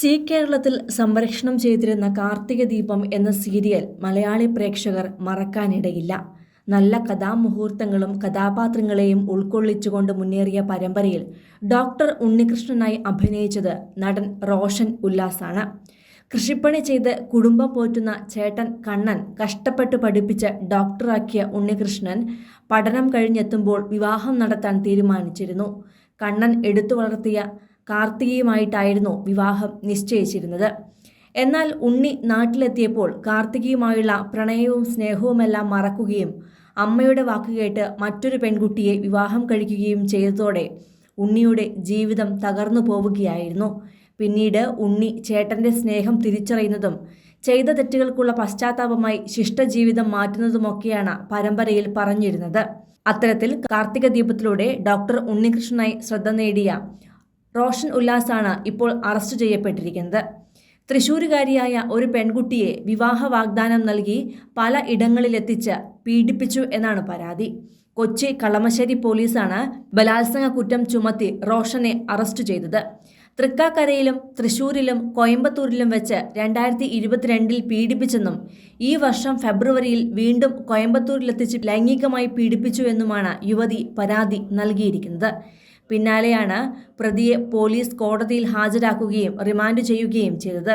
C കേരളത്തിൽ സംരക്ഷണം ചെയ്തിരുന്ന കാർത്തിക ദീപം എന്ന സീരിയൽ മലയാളി പ്രേക്ഷകർ മറക്കാനിടയില്ല. നല്ല കഥാമുഹൂർത്തങ്ങളും കഥാപാത്രങ്ങളെയും ഉൾക്കൊള്ളിച്ചുകൊണ്ട് മുന്നേറിയ പരമ്പരയിൽ ഡോക്ടർ ഉണ്ണികൃഷ്ണനായി അഭിനയിച്ചത് നടൻ റോഷൻ ഉല്ലാസാണ്. കൃഷിപ്പണി ചെയ്ത് കുടുംബം പോറ്റുന്ന ചേട്ടൻ കണ്ണൻ കഷ്ടപ്പെട്ട് പഠിപ്പിച്ച ഡോക്ടറാക്കിയ ഉണ്ണികൃഷ്ണൻ പഠനം കഴിഞ്ഞെത്തുമ്പോൾ വിവാഹം നടത്താൻ തീരുമാനിച്ചിരുന്നു. കണ്ണൻ എടുത്തു വളർത്തിയ കാർത്തികയുമായിട്ടായിരുന്നു വിവാഹം നിശ്ചയിച്ചിരുന്നത്. എന്നാൽ ഉണ്ണി നാട്ടിലെത്തിയപ്പോൾ കാർത്തികയുമായുള്ള പ്രണയവും സ്നേഹവുമെല്ലാം മറക്കുകയും അമ്മയുടെ വാക്കുകേട്ട് മറ്റൊരു പെൺകുട്ടിയെ വിവാഹം കഴിക്കുകയും ചെയ്തതോടെ ഉണ്ണിയുടെ ജീവിതം തകർന്നു പോവുകയായിരുന്നു. പിന്നീട് ഉണ്ണി ചേട്ടന്റെ സ്നേഹം തിരിച്ചറിയുന്നതും ചെയ്ത തെറ്റുകൾക്കുള്ള പശ്ചാത്താപമായി ശിഷ്ടജീവിതം മാറ്റുന്നതുമൊക്കെയാണ് പരമ്പരയിൽ പറഞ്ഞിരുന്നത്. അത്തരത്തിൽ കാർത്തിക ദീപത്തിലൂടെ ഡോക്ടർ ഉണ്ണികൃഷ്ണനായി ശ്രദ്ധ നേടിയ റോഷൻ ഉല്ലാസാണ് ഇപ്പോൾ അറസ്റ്റ് ചെയ്യപ്പെട്ടിരിക്കുന്നത്. തൃശൂരുകാരിയായ ഒരു പെൺകുട്ടിയെ വിവാഹ വാഗ്ദാനം നൽകി പല ഇടങ്ങളിലെത്തിച്ച് പീഡിപ്പിച്ചു എന്നാണ് പരാതി. കൊച്ചി കളമശ്ശേരി പോലീസാണ് ബലാത്സംഗ കുറ്റം ചുമത്തി റോഷനെ അറസ്റ്റ് ചെയ്തത്. തൃക്കാക്കരയിലും തൃശൂരിലും കോയമ്പത്തൂരിലും വെച്ച് രണ്ടായിരത്തി ഇരുപത്തിരണ്ടിൽ പീഡിപ്പിച്ചെന്നും ഈ വർഷം ഫെബ്രുവരിയിൽ വീണ്ടും കോയമ്പത്തൂരിലെത്തിച്ച് ലൈംഗികമായി പീഡിപ്പിച്ചുവെന്നുമാണ് യുവതി പരാതി നൽകിയിരിക്കുന്നത്. പിന്നാലെയാണ് പ്രതിയെ പോലീസ് കോടതിയിൽ ഹാജരാക്കുകയും റിമാൻഡ് ചെയ്യുകയും ചെയ്തത്.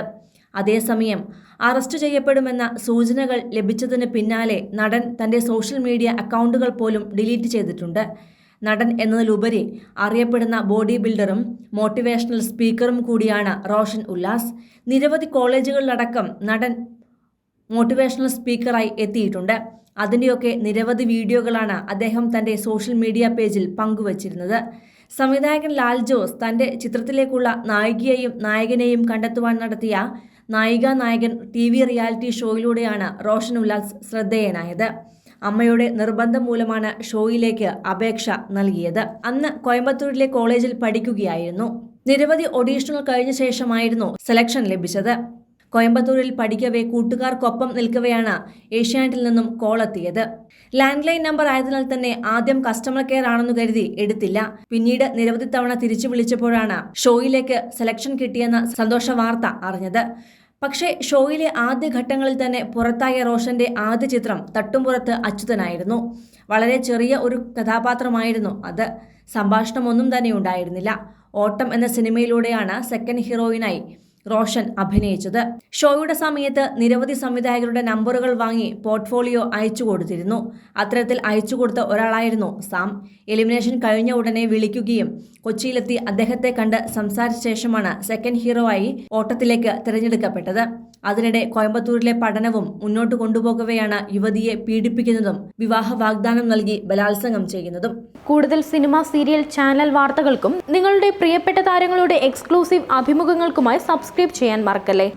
അതേസമയം അറസ്റ്റ് ചെയ്യപ്പെടുമെന്ന സൂചനകൾ ലഭിച്ചതിന് പിന്നാലെ നടൻ തന്റെ സോഷ്യൽ മീഡിയ അക്കൗണ്ടുകൾ പോലും ഡിലീറ്റ് ചെയ്തിട്ടുണ്ട്. നടൻ എന്നതിലുപരി അറിയപ്പെടുന്ന ബോഡി ബിൽഡറും മോട്ടിവേഷണൽ സ്പീക്കറും കൂടിയാണ് റോഷൻ ഉല്ലാസ്. നിരവധി കോളേജുകളിലടക്കം നടൻ മോട്ടിവേഷണൽ സ്പീക്കറായി എത്തിയിട്ടുണ്ട്. അതിന്റെയൊക്കെ നിരവധി വീഡിയോകളാണ് അദ്ദേഹം തന്റെ സോഷ്യൽ മീഡിയ പേജിൽ പങ്കുവച്ചിരുന്നത്. സംവിധായകൻ ലാൽ ജോസ് തന്റെ ചിത്രത്തിലേക്കുള്ള നായികയെയും നായകനെയും കണ്ടെത്തുവാൻ നടത്തിയ നായിക നായകൻ ടി വി റിയാലിറ്റി ഷോയിലൂടെയാണ് റോഷൻ ഉല്ലാസ് ശ്രദ്ധേയനായത്. അമ്മയുടെ നിർബന്ധം മൂലമാണ് ഷോയിലേക്ക് അപേക്ഷ നൽകിയത്. അന്ന് കോയമ്പത്തൂരിലെ കോളേജിൽ പഠിക്കുകയായിരുന്നു. നിരവധി ഓഡീഷനുകൾ കഴിഞ്ഞ ശേഷമായിരുന്നു സെലക്ഷൻ ലഭിച്ചത്. കോയമ്പത്തൂരിൽ പഠിക്കവേ കൂട്ടുകാർക്കൊപ്പം നിൽക്കവെയാണ് ഏഷ്യാനെറ്റിൽ നിന്നും കോൾ എത്തിയത്. ലാൻഡ് ലൈൻ നമ്പർ ആയതിനാൽ തന്നെ ആദ്യം കസ്റ്റമർ കെയർ ആണെന്ന് കരുതി എടുത്തില്ല. പിന്നീട് നിരവധി തവണ തിരിച്ചു വിളിച്ചപ്പോഴാണ് ഷോയിലേക്ക് സെലക്ഷൻ കിട്ടിയെന്ന സന്തോഷ വാർത്ത അറിഞ്ഞത്. പക്ഷേ ഷോയിലെ ആദ്യ ഘട്ടങ്ങളിൽ തന്നെ പുറത്തായ റോഷന്റെ ആദ്യ ചിത്രം തട്ടുംപുറത്ത് അച്യുതനായിരുന്നു. വളരെ ചെറിയ ഒരു കഥാപാത്രമായിരുന്നു അത്. സംഭാഷണമൊന്നും തന്നെ ഉണ്ടായിരുന്നില്ല. ഓട്ടം എന്ന സിനിമയിലൂടെയാണ് സെക്കൻഡ് ഹീറോയിനായി റോഷൻ അഭിനയിച്ചത്. ഷോയുടെ സമയത്ത് നിരവധി സംവിധായകരുടെ നമ്പറുകൾ വാങ്ങി പോർട്ട്ഫോളിയോ അയച്ചു കൊടുത്തിരുന്നു. അത്തരത്തിൽ അയച്ചു കൊടുത്ത ഒരാളായിരുന്നു സാം. എലിമിനേഷൻ കഴിഞ്ഞ ഉടനെ വിളിക്കുകയും കൊച്ചിയിലെത്തി അദ്ദേഹത്തെ കണ്ട് സംസാരിച്ച ശേഷമാണ് സെക്കൻഡ് ഹീറോ ആയി ഓട്ടത്തിലേക്ക് തിരഞ്ഞെടുക്കപ്പെട്ടത്. അതിനിടെ കോയമ്പത്തൂരിലെ പഠനവും മുന്നോട്ട് കൊണ്ടുപോകവെയാണ് യുവതിയെ പീഡിപ്പിക്കുന്നതും വിവാഹ വാഗ്ദാനം നൽകി ബലാത്സംഗം ചെയ്യുന്നതും. കൂടുതൽ സിനിമ സീരിയൽ ചാനൽ വാർത്തകൾക്കും നിങ്ങളുടെ പ്രിയപ്പെട്ട താരങ്ങളുടെ എക്സ്ക്ലൂസീവ് അഭിമുഖങ്ങൾക്കുമായി സബ്സ്ക്രൈബ് ചെയ്യാൻ മറക്കല്ലേ?